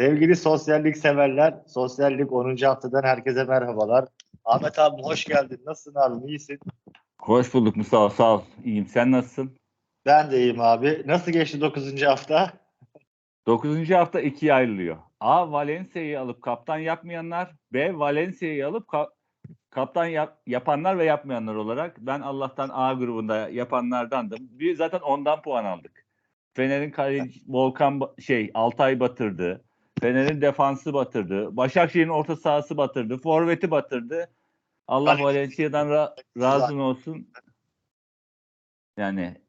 Sevgili sosyallik severler, sosyallik 10. haftadan herkese merhabalar. Ahmet abi hoş geldin. Nasılsın abi? İyisin? Hoş bulduk Mustafa sağ ol. İyiyim. Sen nasılsın? Ben de iyiyim abi. Nasıl geçti 9. hafta? 9. hafta ikiye ayrılıyor. A. Valencia'yı alıp kaptan yapmayanlar. B. Valencia'yı alıp ka- kaptan yap- yapanlar ve yapmayanlar olarak. Ben Allah'tan A grubunda yapanlardandım. Bir zaten ondan puan aldık. Fener'in kaleci Volkan şey Altay batırdı. Fener'in defansı batırdı. Başakşehir'in orta sahası batırdı. Forvet'i batırdı. Allah Valencia'dan ra- razı olsun. Yani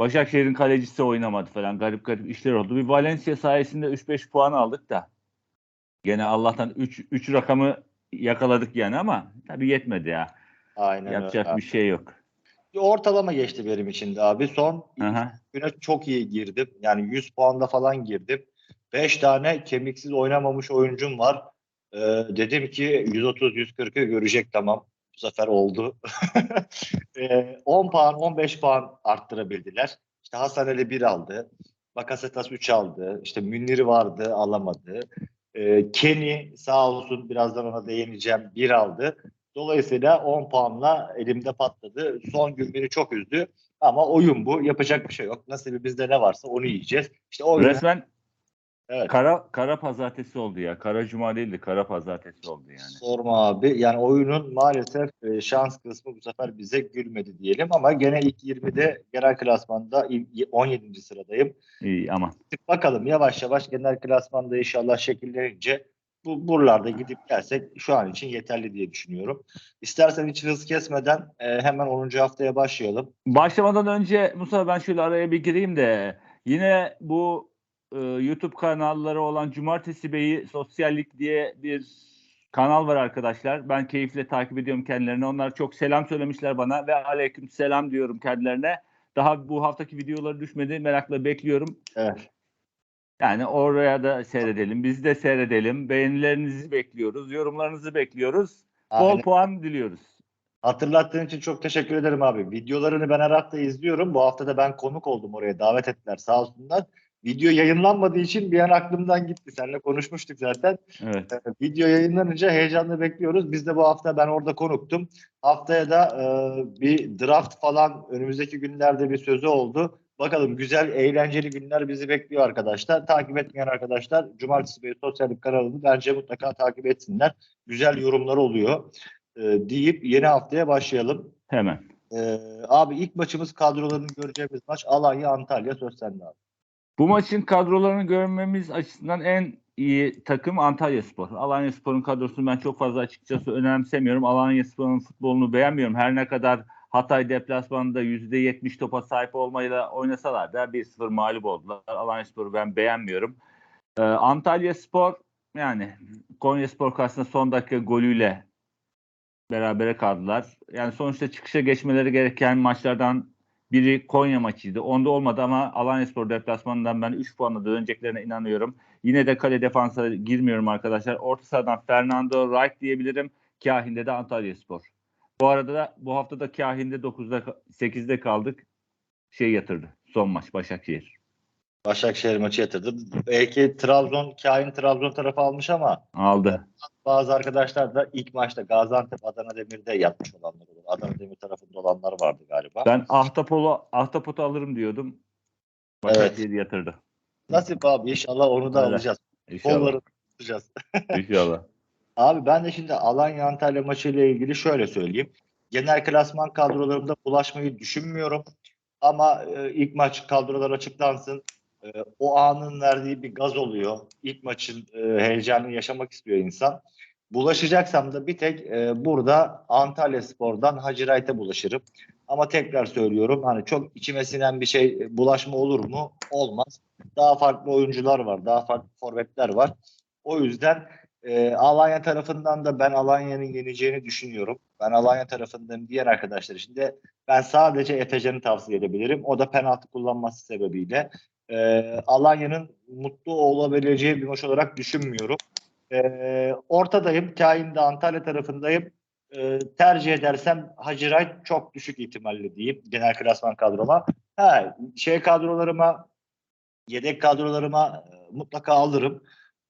Başakşehir'in kalecisi oynamadı falan. Garip garip işler oldu. Bir Valencia sayesinde 3-5 puan aldık da. Gene Allah'tan 3 3 rakamı yakaladık yani ama tabii yetmedi ya. Aynen Yapacak öyle. bir şey yok. Ortalama geçti benim için de abi. Son Aha. güne çok iyi girdim. Yani 100 puanda falan girdim. 5 tane kemiksiz oynamamış oyuncum var. Ee, dedim ki 130-140'ı görecek tamam. Bu sefer oldu. Ee, 10 puan, 15 puan arttırabildiler. İşte Hasan Ali 1 aldı. Bakasetas 3 aldı. İşte Münir vardı alamadı. Ee, Kenny sağ olsun birazdan ona değineceğim 1 aldı. Dolayısıyla 10 puanla elimde patladı. Son gün beni çok üzdü. Ama oyun bu. Yapacak bir şey yok. Nasibimizde ne varsa onu yiyeceğiz. İşte o Resmen evet. kara kara pazartesi oldu ya. Kara cuma değildi, kara pazartesi oldu yani. Sorma abi. Yani oyunun maalesef e, şans kısmı bu sefer bize gülmedi diyelim ama gene ilk 20'de genel klasmanda il- 17. sıradayım. İyi aman. Bakalım yavaş yavaş genel klasmanda inşallah şekillenince bu buralarda gidip gelsek şu an için yeterli diye düşünüyorum. İstersen hiç hız kesmeden e, hemen 10. haftaya başlayalım. Başlamadan önce Musa ben şöyle araya bir gireyim de yine bu e, YouTube kanalları olan Cumartesi Bey'i Sosyallik diye bir kanal var arkadaşlar. Ben keyifle takip ediyorum kendilerini. Onlar çok selam söylemişler bana ve aleyküm selam diyorum kendilerine. Daha bu haftaki videoları düşmedi. Merakla bekliyorum. Evet. Yani oraya da seyredelim. Biz de seyredelim. Beğenilerinizi bekliyoruz. Yorumlarınızı bekliyoruz. Bol Aynen. puan diliyoruz. Hatırlattığın için çok teşekkür ederim abi. Videolarını ben her hafta izliyorum. Bu hafta da ben konuk oldum oraya. Davet ettiler sağ olsunlar. Video yayınlanmadığı için bir an aklımdan gitti. Seninle konuşmuştuk zaten. Evet. Ee, Video yayınlanınca heyecanla bekliyoruz. Biz de bu hafta ben orada konuktum. Haftaya da e, bir draft falan önümüzdeki günlerde bir sözü oldu. Bakalım güzel, eğlenceli günler bizi bekliyor arkadaşlar. Takip etmeyen arkadaşlar Cumartesi Bey Sosyallik kanalını bence mutlaka takip etsinler. Güzel yorumlar oluyor. E, deyip yeni haftaya başlayalım. Hemen. E, abi ilk maçımız kadrolarını göreceğimiz maç Alanya Antalya söz sende abi. Bu maçın kadrolarını görmemiz açısından en iyi takım Antalya Spor. Alanya Spor'un kadrosunu ben çok fazla açıkçası önemsemiyorum. Alanya Spor'un futbolunu beğenmiyorum. Her ne kadar Hatay deplasmanında %70 topa sahip olmayla oynasalar da 1-0 mağlup oldular. Alanya Spor'u ben beğenmiyorum. Ee, Antalya Spor yani Konya Spor karşısında son dakika golüyle berabere kaldılar. Yani sonuçta çıkışa geçmeleri gereken maçlardan biri Konya maçıydı. Onda olmadı ama Alanyaspor deplasmanından ben 3 puanla döneceklerine inanıyorum. Yine de kale defansa girmiyorum arkadaşlar. Orta sahadan Fernando Wright diyebilirim. Kahin'de de Antalyaspor. Bu arada da bu hafta da Kahin'de 9'da 8'de kaldık. Şey yatırdı. Son maç Başakşehir. Başakşehir maçı yatırdı. Belki Trabzon, Kain Trabzon tarafı almış ama Aldı. bazı arkadaşlar da ilk maçta Gaziantep Adana Demir'de yatmış olanlar olur. Adana Demir tarafında olanlar vardı galiba. Ben Ahtapot'u Ahtapot'u alırım diyordum. Başakşehir yatırdı. Nasip abi inşallah onu da Öyle. alacağız. İnşallah. Kolları tutacağız. İnşallah. Abi ben de şimdi Alanya Antalya maçı ile ilgili şöyle söyleyeyim. Genel klasman kadrolarımda bulaşmayı düşünmüyorum. Ama e, ilk maç kadrolar açıklansın. E, o anın verdiği bir gaz oluyor. İlk maçın e, heyecanını yaşamak istiyor insan. Bulaşacaksam da bir tek e, burada Antalya Spor'dan Hacı Wright'e bulaşırım. Ama tekrar söylüyorum hani çok içime sinen bir şey e, bulaşma olur mu? Olmaz. Daha farklı oyuncular var. Daha farklı forvetler var. O yüzden e, Alanya tarafından da ben Alanya'nın yeneceğini düşünüyorum. Ben Alanya tarafından diğer arkadaşlar için de ben sadece Efecan'ı tavsiye edebilirim. O da penaltı kullanması sebebiyle. E, Alanya'nın mutlu olabileceği bir maç olarak düşünmüyorum. E, ortadayım. Kain'de Antalya tarafındayım. E, tercih edersem Wright çok düşük ihtimalle diyeyim. Genel klasman kadroma. Ha, şey kadrolarıma yedek kadrolarıma e, mutlaka alırım.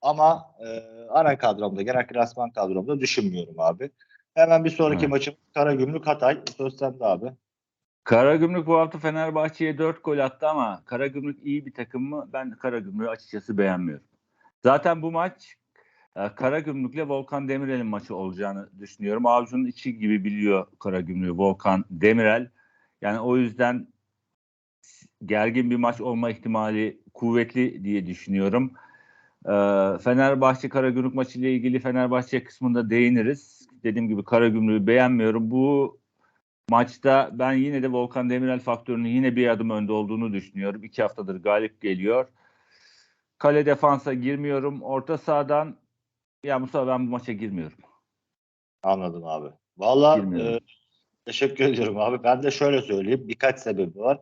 Ama e, ana kadromda, genel klasman kadromda düşünmüyorum abi. Hemen bir sonraki Evet. maçım Karagümrük Hatay. Söz sende abi. Karagümrük bu hafta Fenerbahçe'ye 4 gol attı ama Karagümrük iyi bir takım mı? Ben Karagümrük'ü açıkçası beğenmiyorum. Zaten bu maç e, Karagümrük'le Volkan Demirel'in maçı olacağını düşünüyorum. Avcunun içi gibi biliyor Karagümrük'ü Volkan Demirel. Yani o yüzden gergin bir maç olma ihtimali kuvvetli diye düşünüyorum. E, Fenerbahçe Karagümrük maçı ile ilgili Fenerbahçe kısmında değiniriz. Dediğim gibi Karagümrük'ü beğenmiyorum. Bu maçta ben yine de Volkan Demirel faktörünün yine bir adım önde olduğunu düşünüyorum. İki haftadır galip geliyor. Kale defansa girmiyorum. Orta sahadan ya Mustafa ben bu maça girmiyorum. Anladım abi. Valla e, teşekkür ediyorum abi. Ben de şöyle söyleyeyim. Birkaç sebebi var.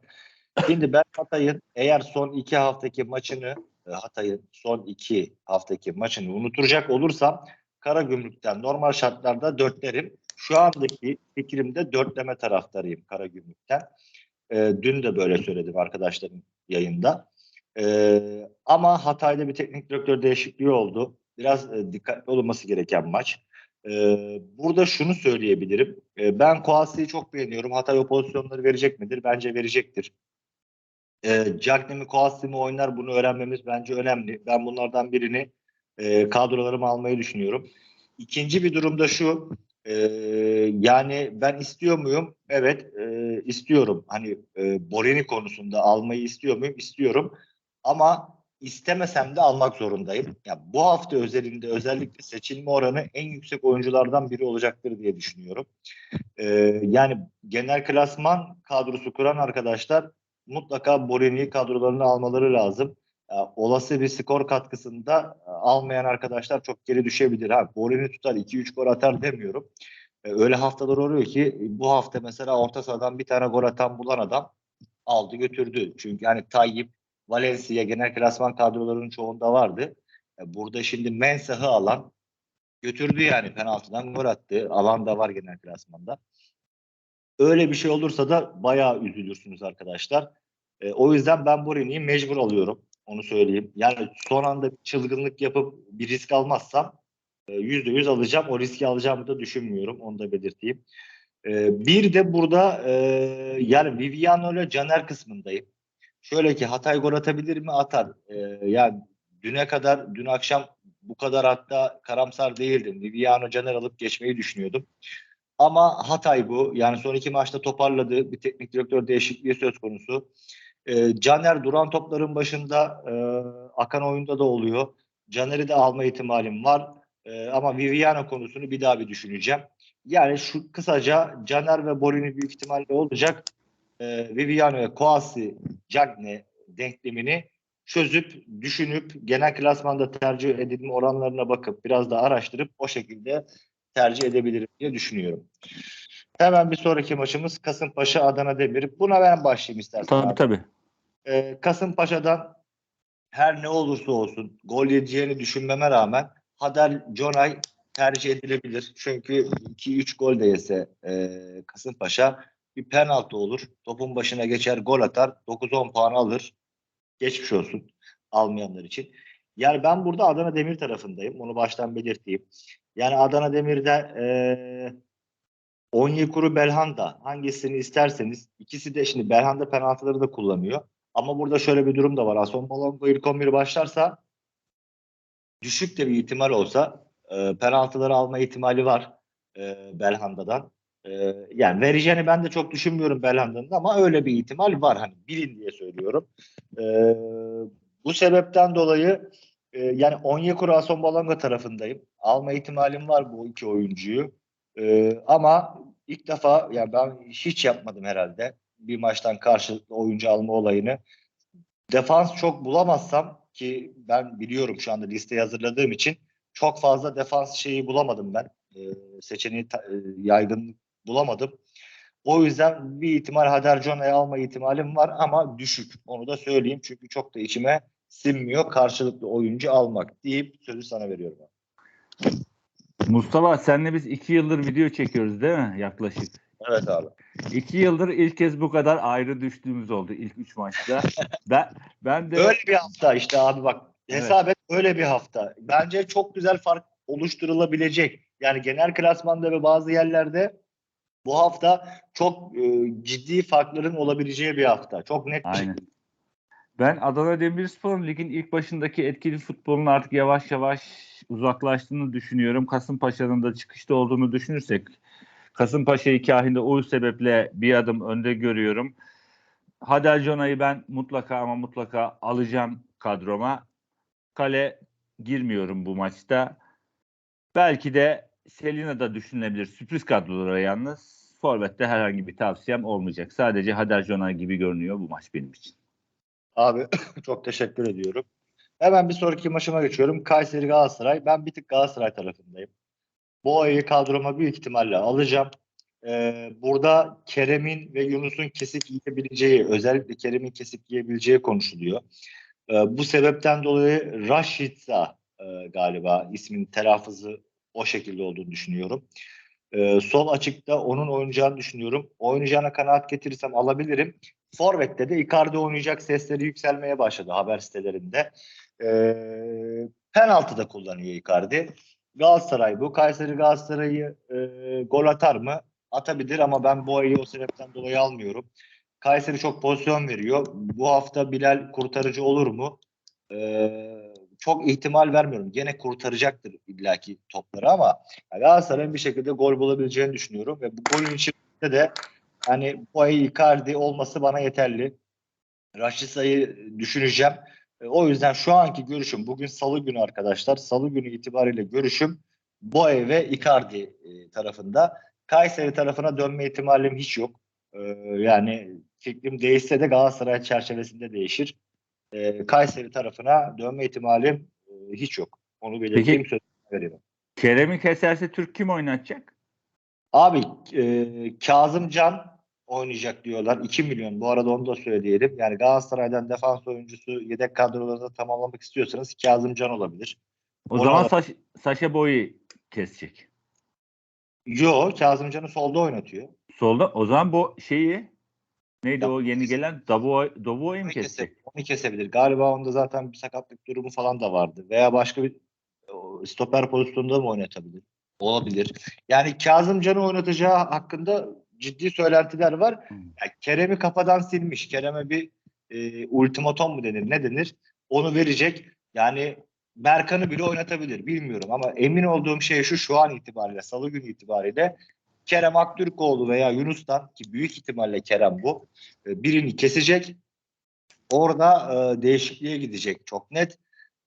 Şimdi ben Hatay'ın eğer son iki haftaki maçını e, Hatay'ın son iki haftaki maçını unuturacak olursam Karagümrük'ten normal şartlarda dörtlerim. Şu andaki fikrimde dörtleme taraftarıyım Karagümrük'ten. E, dün de böyle söyledim arkadaşlarım yayında. E, ama Hatay'da bir teknik direktör değişikliği oldu. Biraz e, dikkatli olunması gereken maç. Ee, burada şunu söyleyebilirim. Ee, ben Koasi'yi çok beğeniyorum. Hatay o pozisyonları verecek midir? Bence verecektir. Ee, Cagney mi Koasi mi oynar bunu öğrenmemiz bence önemli. Ben bunlardan birini e, kadrolarıma almayı düşünüyorum. İkinci bir durumda şu. Yani ben istiyor muyum? Evet e, istiyorum. Hani e, Borini konusunda almayı istiyor muyum? İstiyorum. Ama istemesem de almak zorundayım. Ya bu hafta özelinde özellikle seçilme oranı en yüksek oyunculardan biri olacaktır diye düşünüyorum. Ee, yani genel klasman kadrosu kuran arkadaşlar mutlaka Borini'yi kadrolarına almaları lazım. Ya, olası bir skor katkısında e, almayan arkadaşlar çok geri düşebilir. Ha, Borini tutar 2-3 gol atar demiyorum. Ee, öyle haftalar oluyor ki bu hafta mesela orta sahadan bir tane gol atan bulan adam aldı götürdü. Çünkü hani Tayyip Valencia genel klasman kadrolarının çoğunda vardı. E, Burada şimdi Mensah'ı alan götürdü yani penaltıdan gol attı. Alan da var genel klasmanda. Öyle bir şey olursa da bayağı üzülürsünüz arkadaşlar. E, o yüzden ben Borini'yi mecbur alıyorum. Onu söyleyeyim. Yani son anda çılgınlık yapıp bir risk almazsam e, yüzde yüz alacağım. O riski alacağımı da düşünmüyorum. Onu da belirteyim. E, bir de burada e, yani Viviano ile Caner kısmındayım. Şöyle ki Hatay gol atabilir mi? Atar. Yani düne kadar, dün akşam bu kadar hatta karamsar değildim. Viviano Caner alıp geçmeyi düşünüyordum. Ama Hatay bu. Yani son iki maçta toparladı. Bir teknik direktör değişikliği söz konusu. Ee, Caner duran topların başında e, akan oyunda da oluyor. Caner'i de alma ihtimalim var. E, ama Viviano konusunu bir daha bir düşüneceğim. Yani şu kısaca Caner ve Borini büyük ihtimalle olacak. E, Viviano ve Koasi Cagne denklemini çözüp, düşünüp, genel klasmanda tercih edilme oranlarına bakıp biraz da araştırıp o şekilde tercih edebilirim diye düşünüyorum. Hemen bir sonraki maçımız Kasımpaşa Adana Demir. Buna ben başlayayım istersen. Tabii abi. tabii. Ee, Kasımpaşa'dan her ne olursa olsun gol yiyeceğini düşünmeme rağmen Hadar Jonay tercih edilebilir. Çünkü 2-3 gol de yese e, Kasımpaşa bir penaltı olur. Topun başına geçer gol atar. 9-10 puan alır. Geçmiş olsun almayanlar için. Yani ben burada Adana Demir tarafındayım. Onu baştan belirteyim. Yani Adana Demir'de e, Onyekuru Belhanda hangisini isterseniz ikisi de şimdi Belhanda penaltıları da kullanıyor. Ama burada şöyle bir durum da var. Aston Malongo ilk 11 başlarsa düşük de bir ihtimal olsa e, penaltıları alma ihtimali var e, Belhanda'dan. E, yani vereceğini ben de çok düşünmüyorum Belhanda'nın ama öyle bir ihtimal var. Hani bilin diye söylüyorum. E, bu sebepten dolayı e, yani Onyekuru Aston Malongo tarafındayım. Alma ihtimalim var bu iki oyuncuyu. E, ama ilk defa yani ben hiç yapmadım herhalde bir maçtan karşılıklı oyuncu alma olayını. Defans çok bulamazsam ki ben biliyorum şu anda listeyi hazırladığım için çok fazla defans şeyi bulamadım ben. Ee, seçeneği ta- e, yaygın bulamadım. O yüzden bir ihtimal Hader Jona'yı alma ihtimalim var ama düşük. Onu da söyleyeyim çünkü çok da içime sinmiyor karşılıklı oyuncu almak deyip sözü sana veriyorum. Mustafa senle biz iki yıldır video çekiyoruz değil mi yaklaşık? Evet abi. İki yıldır ilk kez bu kadar ayrı düştüğümüz oldu ilk üç maçta. ben ben de Böyle bir hafta işte abi bak hesap et öyle bir hafta. Bence çok güzel fark oluşturulabilecek. Yani genel klasmanda ve bazı yerlerde bu hafta çok e, ciddi farkların olabileceği bir hafta. Çok net bir Aynen. şekilde. Ben Adana Demirspor'un ligin ilk başındaki etkili futbolun artık yavaş yavaş uzaklaştığını düşünüyorum. Kasımpaşa'nın da çıkışta olduğunu düşünürsek Kasımpaşa'yı kahinde o sebeple bir adım önde görüyorum. Hader Jona'yı ben mutlaka ama mutlaka alacağım kadroma. Kale girmiyorum bu maçta. Belki de Selina da düşünülebilir. Sürpriz kadrolara yalnız. Forvet'te herhangi bir tavsiyem olmayacak. Sadece Hader Jona gibi görünüyor bu maç benim için. Abi çok teşekkür ediyorum. Hemen bir sonraki maçıma geçiyorum. Kayseri Galatasaray. Ben bir tık Galatasaray tarafındayım. Bu ayı kadroma büyük ihtimalle alacağım. Ee, burada Kerem'in ve Yunus'un kesik yiyebileceği, özellikle Kerem'in kesik yiyebileceği konuşuluyor. Ee, bu sebepten dolayı Raşitsa e, galiba ismin telaffuzu o şekilde olduğunu düşünüyorum. Ee, sol açıkta onun oynayacağını düşünüyorum. Oynayacağına kanaat getirirsem alabilirim. Forvet'te de Icardi oynayacak sesleri yükselmeye başladı haber sitelerinde. Ee, penaltı da kullanıyor Icardi. Galatasaray bu. Kayseri Galatasaray'ı e, gol atar mı? Atabilir ama ben bu ayı o sebepten dolayı almıyorum. Kayseri çok pozisyon veriyor. Bu hafta Bilal kurtarıcı olur mu? Ee, çok ihtimal vermiyorum. Gene kurtaracaktır illaki topları ama Galatasaray'ın bir şekilde gol bulabileceğini düşünüyorum ve bu golün içinde de hani bu ay Icardi olması bana yeterli. Raşisa'yı düşüneceğim. E, O yüzden şu anki görüşüm bugün salı günü arkadaşlar. Salı günü itibariyle görüşüm Boye ve Icardi e, tarafında. Kayseri tarafına dönme ihtimalim hiç yok. E, yani fikrim değişse de Galatasaray çerçevesinde değişir. Kayseri tarafına dönme ihtimalim hiç yok. Onu belirteyim sözünü vereyim. Kerem'i keserse Türk kim oynatacak? Abi e, Kazımcan oynayacak diyorlar. 2 milyon. Bu arada onu da söyleyelim. Yani Galatasaray'dan defans oyuncusu yedek kadrolarında tamamlamak istiyorsanız Kazımcan olabilir. O Ona zaman Saş Saşa Boy'u kesecek. Yo Kazımcan'ı solda oynatıyor. Solda o zaman bu şeyi neydi Ya, o yeni gelen Davo Davo'yu mu kesecek? kese, onu kesebilir. Galiba onda zaten bir sakatlık durumu falan da vardı. Veya başka bir stoper pozisyonunda mı oynatabilir? Olabilir. Yani Kazımcan'ı oynatacağı hakkında ciddi söylentiler var. Yani Kerem'i kafadan silmiş. Kerem'e bir e, ultimatom mu denir? Ne denir? Onu verecek. Yani Berkan'ı bile oynatabilir. Bilmiyorum ama emin olduğum şey şu şu an itibariyle salı günü itibariyle Kerem Aktürkoğlu veya Yunus'tan ki büyük ihtimalle Kerem bu e, birini kesecek. Orada e, değişikliğe gidecek çok net.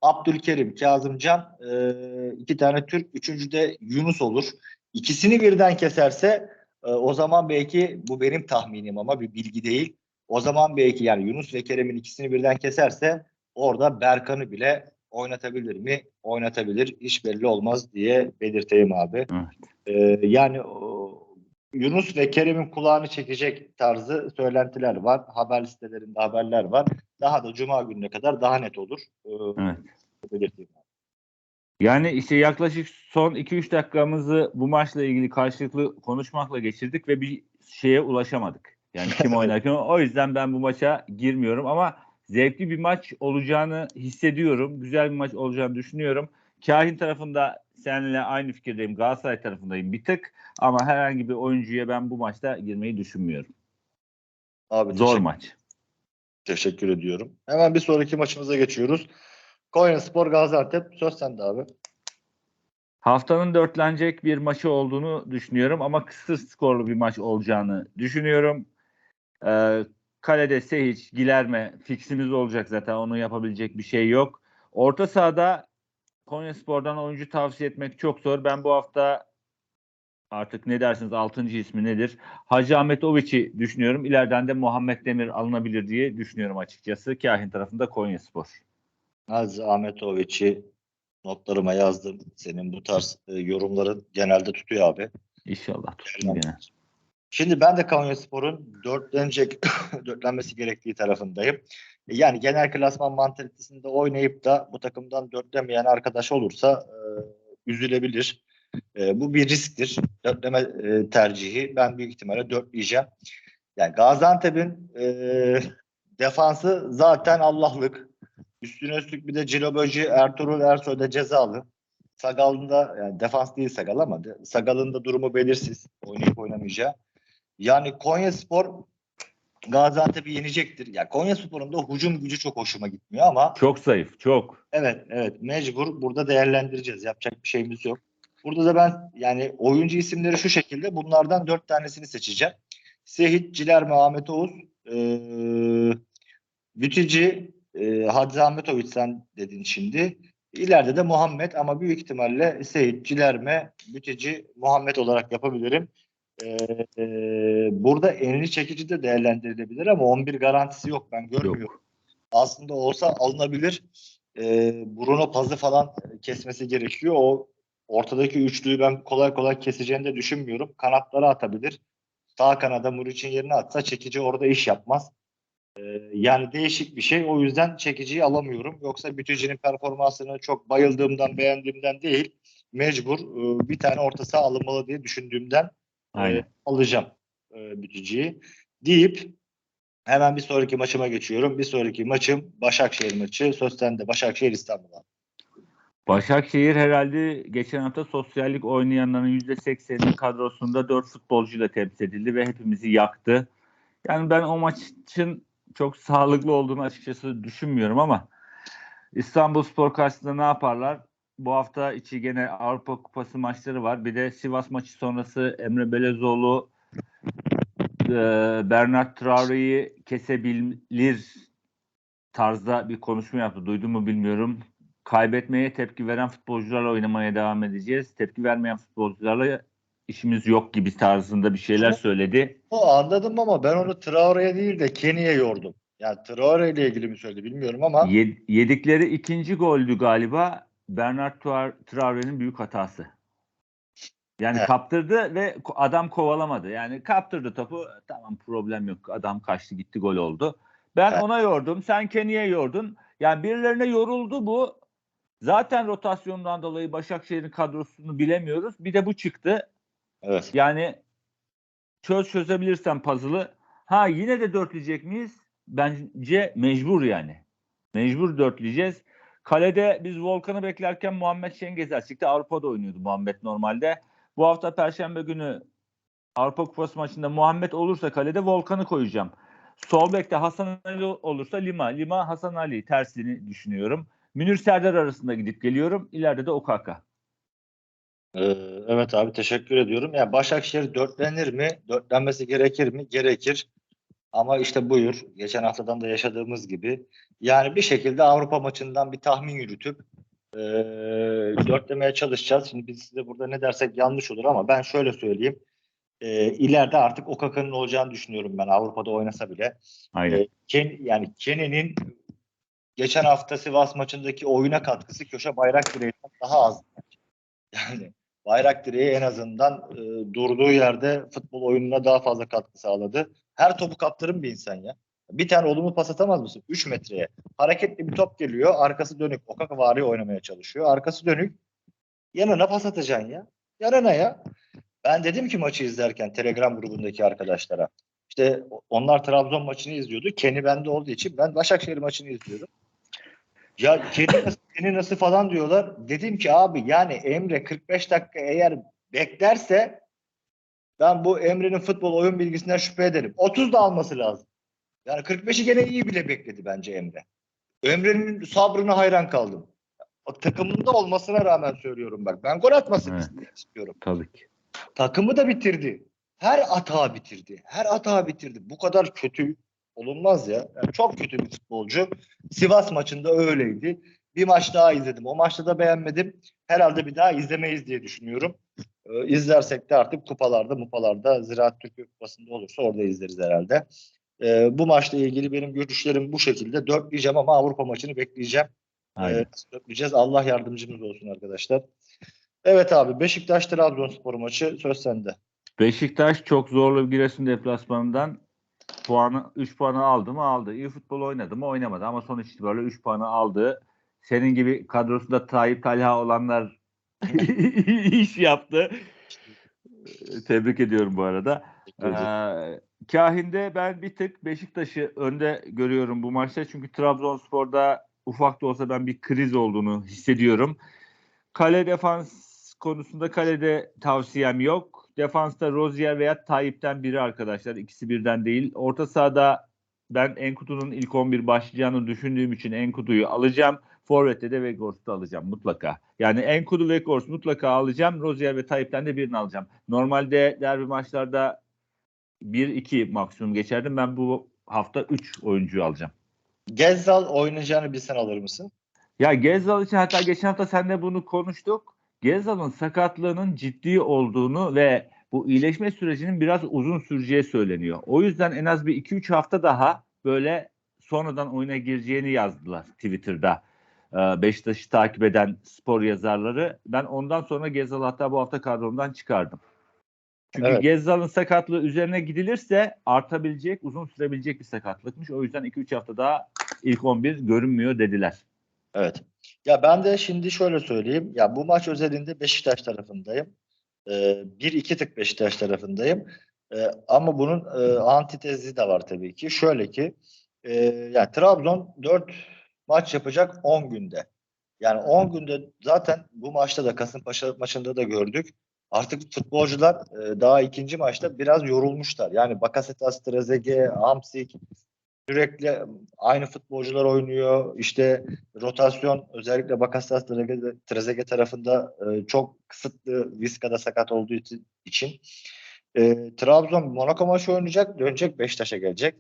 Abdülkerim, Kazımcan e, iki tane Türk, üçüncü de Yunus olur. İkisini birden keserse e, o zaman belki bu benim tahminim ama bir bilgi değil. O zaman belki yani Yunus ve Kerem'in ikisini birden keserse orada Berkan'ı bile oynatabilir mi? Oynatabilir. Hiç belli olmaz diye belirteyim abi. E, yani o, Yunus ve Kerem'in kulağını çekecek tarzı söylentiler var. Haber sitelerinde haberler var. Daha da Cuma gününe kadar daha net olur. E, Evet. belirteyim. Yani işte yaklaşık son 2-3 dakikamızı bu maçla ilgili karşılıklı konuşmakla geçirdik ve bir şeye ulaşamadık. Yani kim oynarken o yüzden ben bu maça girmiyorum ama zevkli bir maç olacağını hissediyorum. Güzel bir maç olacağını düşünüyorum. Kahin tarafında seninle aynı fikirdeyim. Galatasaray tarafındayım bir tık ama herhangi bir oyuncuya ben bu maçta girmeyi düşünmüyorum. Abi Zor teşekkür, maç. teşekkür ediyorum. Hemen bir sonraki maçımıza geçiyoruz. Konya Spor Gaziantep. Söz sende abi. Haftanın dörtlenecek bir maçı olduğunu düşünüyorum ama kısır skorlu bir maç olacağını düşünüyorum. Ee, kalede Sehic, Gilerme fiksimiz olacak zaten. Onun yapabilecek bir şey yok. Orta sahada Konya Spor'dan oyuncu tavsiye etmek çok zor. Ben bu hafta artık ne dersiniz 6. ismi nedir? Hacı Ahmet Oviç'i düşünüyorum. İleriden de Muhammed Demir alınabilir diye düşünüyorum açıkçası. Kahin tarafında Konya Spor. Aziz Ahmetoviç'i notlarıma yazdım. Senin bu tarz e, yorumların genelde tutuyor abi. İnşallah tutsun gene. Şimdi ben de Konya Spor'un dörtlenecek, dörtlenmesi gerektiği tarafındayım. Yani genel klasman mantalitesinde oynayıp da bu takımdan dörtlemeyen arkadaş olursa e, üzülebilir. E, bu bir risktir. Dörtleme e, tercihi. Ben büyük ihtimalle dörtleyeceğim. Yani Gaziantep'in e, defansı zaten Allah'lık. Üstüne üstlük bir de Ciloboji Ertuğrul Ersoy da cezalı. Sagal'ın da yani defans değil Sagal ama de, Sagal'ın da durumu belirsiz. Oynayıp oynamayacağı. Yani Konya Spor Gaziantep'i yenecektir. Ya Konya Spor'un da hücum gücü çok hoşuma gitmiyor ama Çok zayıf, çok. Evet, evet. Mecbur burada değerlendireceğiz. Yapacak bir şeyimiz yok. Burada da ben yani oyuncu isimleri şu şekilde. Bunlardan dört tanesini seçeceğim. Sehit, Cilerme, Ahmet Oğuz, ee, Bütücü, e, Hadzi Ahmetoviç sen dedin şimdi. İleride de Muhammed ama büyük ihtimalle Seyit, Cilerme, Bütücü, Muhammed olarak yapabilirim. Ee, e, burada enli çekici de değerlendirilebilir ama 11 garantisi yok. Ben görmüyorum Yok. aslında olsa alınabilir. Ee, Bruno Paz'ı falan kesmesi gerekiyor. O ortadaki üçlüyü ben kolay kolay keseceğini de düşünmüyorum. Kanatlara atabilir. Sağ kanada Muriç'in yerine atsa çekici orada iş yapmaz. Ee, yani değişik bir şey. O yüzden çekiciyi alamıyorum. Yoksa Bütücü'nün performansını çok bayıldığımdan, beğendiğimden değil. Mecbur e, bir tane orta saha alınmalı diye düşündüğümden Aynen. e, alacağım e, Bütücü'yü. Deyip Hemen bir sonraki maçıma geçiyorum. Bir sonraki maçım Başakşehir maçı. Söz sende Başakşehir İstanbul'a. Başakşehir herhalde geçen hafta sosyallik oynayanların %80'inin kadrosunda 4 futbolcuyla temsil edildi ve hepimizi yaktı. Yani ben o maçın çok sağlıklı olduğunu açıkçası düşünmüyorum ama İstanbul Spor karşısında ne yaparlar? Bu hafta içi gene Avrupa Kupası maçları var. Bir de Sivas maçı sonrası Emre Belezoğlu e, Bernard Traore'yi kesebilir tarzda bir konuşma yaptı. Duydun mu bilmiyorum. Kaybetmeye tepki veren futbolcularla oynamaya devam edeceğiz. Tepki vermeyen futbolcularla işimiz yok gibi tarzında bir şeyler söyledi. O anladım ama ben onu Traore'ye değil de Kenny'e yordum. Yani Traore ile ilgili mi söyledi bilmiyorum ama Ye- yedikleri ikinci goldü galiba Bernard Tra- Traore'nin büyük hatası. Yani Evet. kaptırdı ve adam kovalamadı. Yani kaptırdı topu tamam problem yok. Adam kaçtı gitti gol oldu. Ben Evet. ona yordum. Sen Kenny'e yordun. Yani birilerine yoruldu bu. Zaten rotasyondan dolayı Başakşehir'in kadrosunu bilemiyoruz. Bir de bu çıktı. Evet. Yani çöz çözebilirsen puzzle'ı. Ha yine de dörtleyecek miyiz? Bence mecbur yani. Mecbur dörtleyeceğiz. Kalede biz Volkan'ı beklerken Muhammed Şengezer çıktı. Avrupa'da oynuyordu Muhammed normalde. Bu hafta Perşembe günü Avrupa Kupası maçında Muhammed olursa kalede Volkan'ı koyacağım. Sol bekte Hasan Ali olursa Lima. Lima Hasan Ali tersini düşünüyorum. Münir Serdar arasında gidip geliyorum. İleride de Okaka. Ee, evet abi teşekkür ediyorum. Yani Başakşehir dörtlenir mi? Dörtlenmesi gerekir mi? Gerekir. Ama işte buyur. Geçen haftadan da yaşadığımız gibi. Yani bir şekilde Avrupa maçından bir tahmin yürütüp ee, dörtlemeye çalışacağız. Şimdi biz size burada ne dersek yanlış olur ama ben şöyle söyleyeyim. Ee, ileride artık Okaka'nın olacağını düşünüyorum ben Avrupa'da oynasa bile. Aynen. Ee, Ken, yani Kenny'nin geçen hafta Sivas maçındaki oyuna katkısı köşe bayrak direğinden daha az. Yani bayrak direği en azından e, durduğu yerde futbol oyununa daha fazla katkı sağladı. Her topu kaptırın bir insan ya. Bir tane olumlu pas atamaz mısın? 3 metreye. Hareketli bir top geliyor. Arkası dönük. Okaka vari oynamaya çalışıyor. Arkası dönük. Yanına pas atacaksın ya. Yanına ya. Ben dedim ki maçı izlerken Telegram grubundaki arkadaşlara. İşte onlar Trabzon maçını izliyordu. Kenny bende olduğu için ben Başakşehir maçını izliyordum. Ya Kenny nasıl, Kenny nasıl falan diyorlar. Dedim ki abi yani Emre 45 dakika eğer beklerse ben bu Emre'nin futbol oyun bilgisinden şüphe ederim. 30 da alması lazım. Yani 45'i gene iyi bile bekledi bence Emre. Emre'nin sabrına hayran kaldım. O takımında olmasına rağmen söylüyorum bak. Ben gol atmasını Evet. istiyorum. Tabii ki. Takımı da bitirdi. Her atağı bitirdi. Her atağı bitirdi. Bu kadar kötü olunmaz ya. Yani çok kötü bir futbolcu. Sivas maçında öyleydi. Bir maç daha izledim. O maçta da beğenmedim. Herhalde bir daha izlemeyiz diye düşünüyorum. Ee, izlersek de artık kupalarda, mupalarda, Ziraat Türkiye Kupası'nda olursa orada izleriz herhalde. Ee, bu maçla ilgili benim görüşlerim bu şekilde. Dörtleyeceğim ama Avrupa maçını bekleyeceğim. Ee, dörtleyeceğiz? Allah yardımcımız olsun arkadaşlar. Evet abi Beşiktaş Trabzonspor maçı söz sende. Beşiktaş çok zorlu bir Giresun deplasmanından puanı 3 puanı aldı mı aldı. İyi futbol oynadı mı oynamadı ama sonuç itibariyle 3 puanı aldı. Senin gibi kadrosunda Tayyip Talha olanlar iş yaptı. Tebrik ediyorum bu arada. Ee, Kahin'de ben bir tık Beşiktaş'ı önde görüyorum bu maçta. Çünkü Trabzonspor'da ufak da olsa ben bir kriz olduğunu hissediyorum. Kale defans konusunda kalede tavsiyem yok. Defansta Rozier veya Tayyip'ten biri arkadaşlar. İkisi birden değil. Orta sahada ben Enkudu'nun ilk 11 başlayacağını düşündüğüm için Enkudu'yu alacağım. Forvet'te de Vegors'u alacağım mutlaka. Yani Enkudu ve Vegors mutlaka alacağım. Rozier ve Tayyip'ten de birini alacağım. Normalde derbi maçlarda 1-2 maksimum geçerdim. Ben bu hafta 3 oyuncuyu alacağım. Gezzal oynayacağını bilsen alır mısın? Ya Gezzal için hatta geçen hafta seninle bunu konuştuk. Gezzal'ın sakatlığının ciddi olduğunu ve bu iyileşme sürecinin biraz uzun süreceği söyleniyor. O yüzden en az bir 2-3 hafta daha böyle sonradan oyuna gireceğini yazdılar Twitter'da. Ee, Beşiktaş'ı takip eden spor yazarları. Ben ondan sonra Gezzal'ı hatta bu hafta kadromdan çıkardım. Çünkü Evet. Gezzal'ın sakatlığı üzerine gidilirse artabilecek, uzun sürebilecek bir sakatlıkmış. O yüzden 2-3 hafta daha ilk 11 görünmüyor dediler. Evet. Ya ben de şimdi şöyle söyleyeyim. Ya bu maç özelinde Beşiktaş tarafındayım. Ee, bir iki tık Beşiktaş tarafındayım. Ee, ama bunun e, antitezi de var tabii ki. Şöyle ki e, yani Trabzon 4 maç yapacak 10 günde. Yani 10 günde zaten bu maçta da Kasımpaşa maçında da gördük. Artık futbolcular e, daha ikinci maçta biraz yorulmuşlar. Yani Bakasetas, Trezeguet, Hamsik sürekli aynı futbolcular oynuyor. İşte rotasyon özellikle Bakasetas, Trezeguet, Trezeguet tarafında e, çok kısıtlı. Vizca'da sakat olduğu için. E, Trabzon Monaco maçı oynayacak. Dönecek Beşiktaş'a gelecek.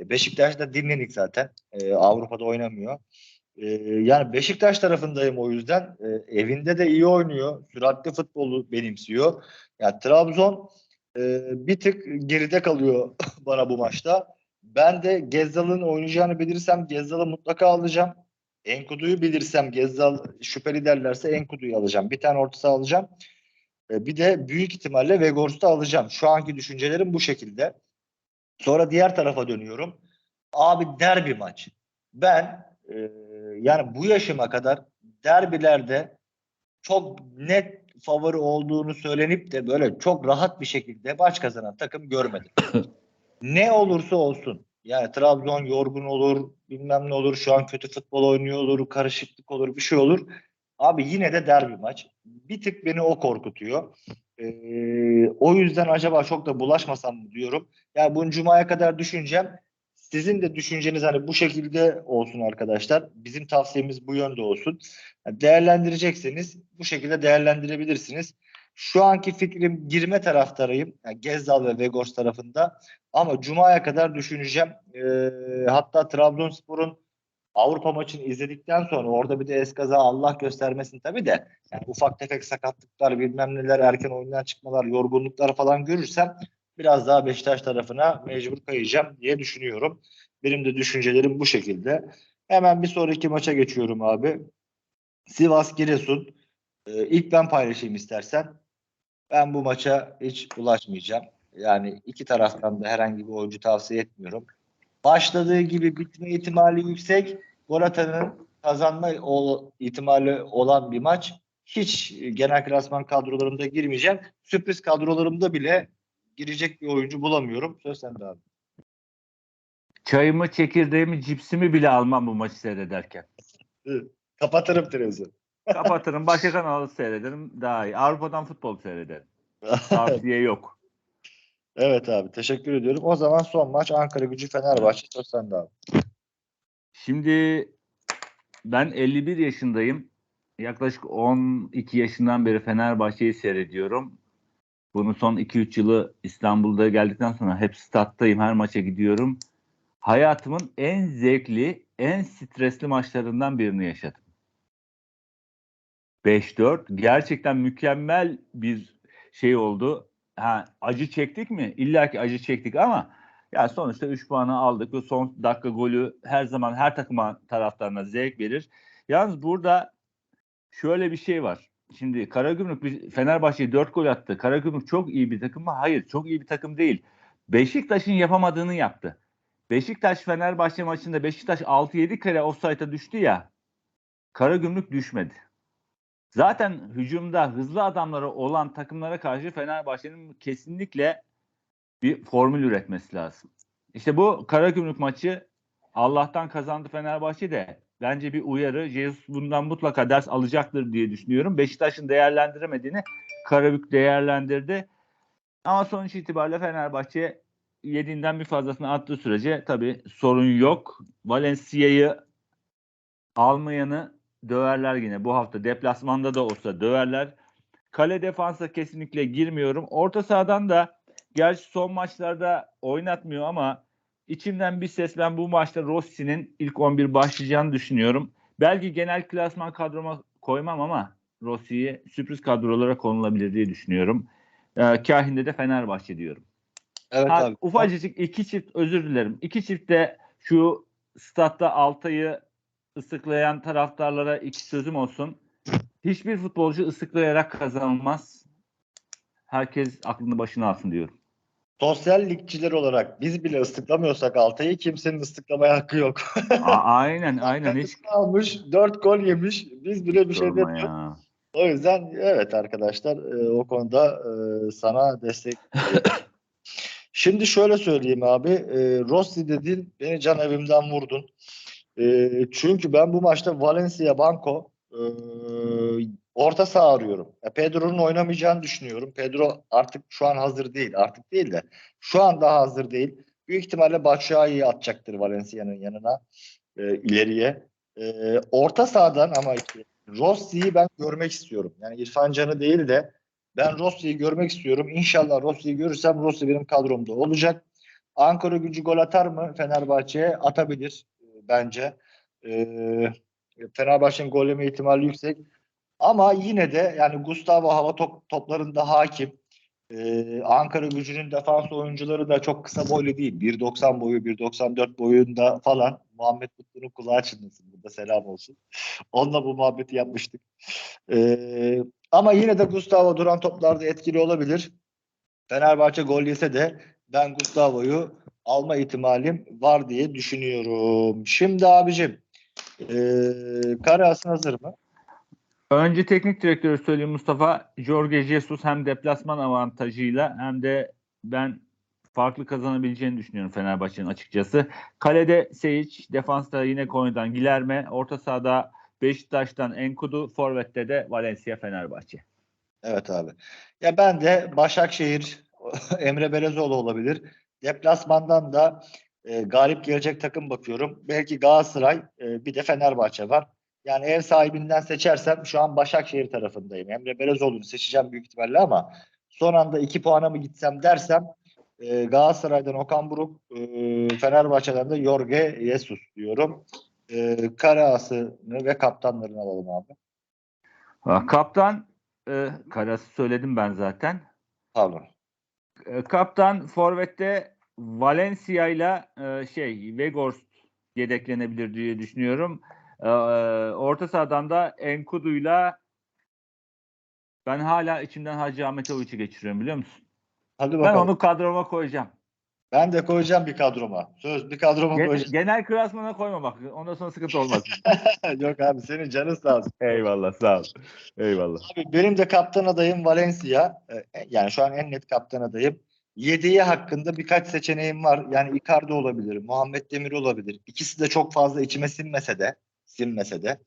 E, Beşiktaş da dinlenik zaten. E, Avrupa'da oynamıyor. E, yani Beşiktaş tarafındayım o yüzden. E, evinde de iyi oynuyor. Süratli futbolu benimsiyor. Yani Trabzon e, bir tık geride kalıyor bana bu maçta. Ben de Gezzal'ın oynayacağını bilirsem Gezzal'ı mutlaka alacağım. Enkudu'yu bilirsem Gezzal şüpheli derlerse Enkudu'yu alacağım. Bir tane orta alacağım. E, bir de büyük ihtimalle Vegors'u alacağım. Şu anki düşüncelerim bu şekilde. Sonra diğer tarafa dönüyorum. Abi derbi maç. Ben e, yani bu yaşıma kadar derbilerde çok net favori olduğunu söylenip de böyle çok rahat bir şekilde maç kazanan takım görmedim. ne olursa olsun. Yani Trabzon yorgun olur, bilmem ne olur, şu an kötü futbol oynuyor olur, karışıklık olur, bir şey olur. Abi yine de derbi maç. Bir tık beni o korkutuyor. Ee, o yüzden acaba çok da bulaşmasam mı diyorum. Yani bunu Cuma'ya kadar düşüneceğim. Sizin de düşünceniz hani bu şekilde olsun arkadaşlar. Bizim tavsiyemiz bu yönde olsun. Yani değerlendirecekseniz bu şekilde değerlendirebilirsiniz. Şu anki fikrim girme taraftarıyım. Yani Gezdal ve Vegors tarafında. Ama Cuma'ya kadar düşüneceğim. Ee, hatta Trabzonspor'un Avrupa maçını izledikten sonra orada bir de eskaza Allah göstermesin tabii de yani ufak tefek sakatlıklar bilmem neler erken oyundan çıkmalar yorgunluklar falan görürsem biraz daha Beşiktaş tarafına mecbur kayacağım diye düşünüyorum. Benim de düşüncelerim bu şekilde. Hemen bir sonraki maça geçiyorum abi. Sivas Giresun. Ee, ilk ben paylaşayım istersen. Ben bu maça hiç ulaşmayacağım. Yani iki taraftan da herhangi bir oyuncu tavsiye etmiyorum. Başladığı gibi bitme ihtimali yüksek. Gol atanın kazanma ihtimali olan bir maç. Hiç genel klasman kadrolarımda girmeyeceğim. Sürpriz kadrolarımda bile girecek bir oyuncu bulamıyorum. Söz sende abi. Çayımı, çekirdeğimi, cipsimi bile almam bu maçı seyrederken. Kapatırım televizyonu. Kapatırım, başka kanalı seyrederim daha iyi. Avrupa'dan futbol seyrederim. Tavsiye yok. evet abi teşekkür ediyorum. O zaman son maç Ankara Gücü Fenerbahçe. Söz sende abi. Şimdi ben 51 yaşındayım. Yaklaşık 12 yaşından beri Fenerbahçe'yi seyrediyorum. Bunun son 2-3 yılı İstanbul'da geldikten sonra hep stat'tayım. Her maça gidiyorum. Hayatımın en zevkli, en stresli maçlarından birini yaşadım. 5-4 gerçekten mükemmel bir şey oldu. Ha, acı çektik mi? İlla ki acı çektik ama ya sonuçta 3 puanı aldık ve son dakika golü her zaman her takıma taraftarına zevk verir. Yalnız burada şöyle bir şey var. Şimdi Karagümrük Fenerbahçe'ye 4 gol attı. Karagümrük çok iyi bir takım mı? Hayır, çok iyi bir takım değil. Beşiktaş'ın yapamadığını yaptı. Beşiktaş Fenerbahçe maçında Beşiktaş 6-7 kere offside'a düştü ya. Karagümrük düşmedi. Zaten hücumda hızlı adamları olan takımlara karşı Fenerbahçe'nin kesinlikle bir formül üretmesi lazım. İşte bu Karagümrük maçı Allah'tan kazandı Fenerbahçe de bence bir uyarı. Jesus bundan mutlaka ders alacaktır diye düşünüyorum. Beşiktaş'ın değerlendiremediğini Karabük değerlendirdi. Ama sonuç itibariyle Fenerbahçe yediğinden bir fazlasını attığı sürece tabii sorun yok. Valencia'yı almayanı döverler yine. Bu hafta deplasmanda da olsa döverler. Kale defansa kesinlikle girmiyorum. Orta sahadan da gerçi son maçlarda oynatmıyor ama içimden bir ses ben bu maçta Rossi'nin ilk 11 başlayacağını düşünüyorum. Belki genel klasman kadroma koymam ama Rossi'yi sürpriz kadrolara konulabilir diye düşünüyorum. Ee, Kahin'de de Fenerbahçe diyorum. Evet Ha, abi. ufacık iki çift özür dilerim. İki çift de şu statta Altay'ı ıslıklayan taraftarlara iki sözüm olsun. Hiçbir futbolcu ıslıklayarak kazanılmaz. Herkes aklını başına alsın diyorum. Sosyal ligçiler olarak biz bile ıslıklamıyorsak Altay'ı kimsenin ıslıklamaya hakkı yok. A- aynen aynen hiç almış, 4 gol yemiş. Biz bile bir şey demiyoruz. O yüzden evet arkadaşlar e, o konuda e, sana destek Şimdi şöyle söyleyeyim abi. E, Rossi dedin beni can evimden vurdun. E, çünkü ben bu maçta Valencia Banco e, orta saha arıyorum. E, Pedro'nun oynamayacağını düşünüyorum. Pedro artık şu an hazır değil. Artık değil de şu an daha hazır değil. Büyük ihtimalle Batshuayi'yi atacaktır Valencia'nın yanına e, ileriye. E, orta sahadan ama işte Rossi'yi ben görmek istiyorum. Yani İrfan Can'ı değil de ben Rossi'yi görmek istiyorum. İnşallah Rossi'yi görürsem Rossi benim kadromda olacak. Ankara gücü gol atar mı Fenerbahçe'ye? Atabilir bence. Ee, Fenerbahçe'nin gol yeme ihtimali yüksek. Ama yine de yani Gustavo hava top, toplarında hakim. Ee, Ankara gücünün defans oyuncuları da çok kısa boylu değil. 1.90 boyu, 1.94 boyunda falan. Muhammed Mutlu'nun kulağı çınlasın. Burada selam olsun. Onunla bu muhabbeti yapmıştık. Ee, ama yine de Gustavo duran toplarda etkili olabilir. Fenerbahçe gol yese de ben Gustavo'yu alma ihtimalim var diye düşünüyorum. Şimdi abicim e, Karaas'ın hazır mı? Önce teknik direktörü söyleyeyim Mustafa. Jorge Jesus hem deplasman avantajıyla hem de ben farklı kazanabileceğini düşünüyorum Fenerbahçe'nin açıkçası. Kalede Seyic, defansta yine Konya'dan Gilerme, orta sahada Beşiktaş'tan Enkudu, forvette de Valencia Fenerbahçe. Evet abi. Ya ben de Başakşehir Emre Belezoğlu olabilir. Deplasmandan da e, galip gelecek takım bakıyorum. Belki Galatasaray e, bir de Fenerbahçe var. Yani ev sahibinden seçersem şu an Başakşehir tarafındayım. Emre Belezoğlu'nu seçeceğim büyük ihtimalle ama son anda iki puana mı gitsem dersem e, Galatasaray'dan Okan Buruk, e, Fenerbahçe'den de Jorge Jesus diyorum. E, Karaas'ını ve kaptanlarını alalım abi. Kaptan, e, Karası söyledim ben zaten. Pardon. E, Kaptan Forvet'te Valencia ile e, şey Weghorst yedeklenebilir diye düşünüyorum. E, orta sahadan da Enkudu'yla ben hala içimden Hacı Ahmetovic'i geçiriyorum biliyor musun? Hadi Ben bakalım. onu kadroma koyacağım. Ben de koyacağım bir kadroma. Söz bir kadroma Gen- koyacağım. genel klasmana koyma bak. Ondan sonra sıkıntı olmaz. Yok abi senin canın sağ olsun. Eyvallah sağ ol. Eyvallah. Abi benim de kaptan adayım Valencia. Ee, Yani şu an en net kaptan adayım. Yediği hakkında birkaç seçeneğim var. Yani Icardi olabilir, Muhammed Demir olabilir. İkisi de çok fazla içime sinmese de, sinmese de.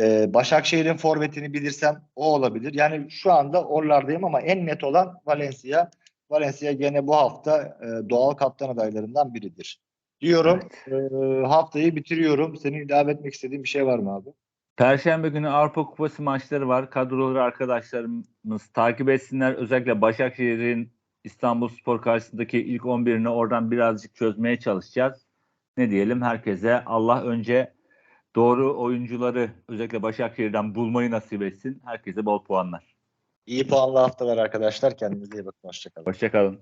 Ee, Başakşehir'in forvetini bilirsem o olabilir. Yani şu anda oralardayım ama en net olan Valencia. Valencia gene bu hafta e, doğal kaptan adaylarından biridir. Diyorum. Ee, haftayı bitiriyorum. Senin ilave etmek istediğin bir şey var mı abi? Perşembe günü Avrupa Kupası maçları var. Kadroları arkadaşlarımız takip etsinler. Özellikle Başakşehir'in İstanbul Spor karşısındaki ilk 11'ini oradan birazcık çözmeye çalışacağız. Ne diyelim herkese Allah önce doğru oyuncuları özellikle Başakşehir'den bulmayı nasip etsin. Herkese bol puanlar. İyi puanlı haftalar arkadaşlar. Kendinize iyi bakın. Hoşçakalın. Hoşçakalın.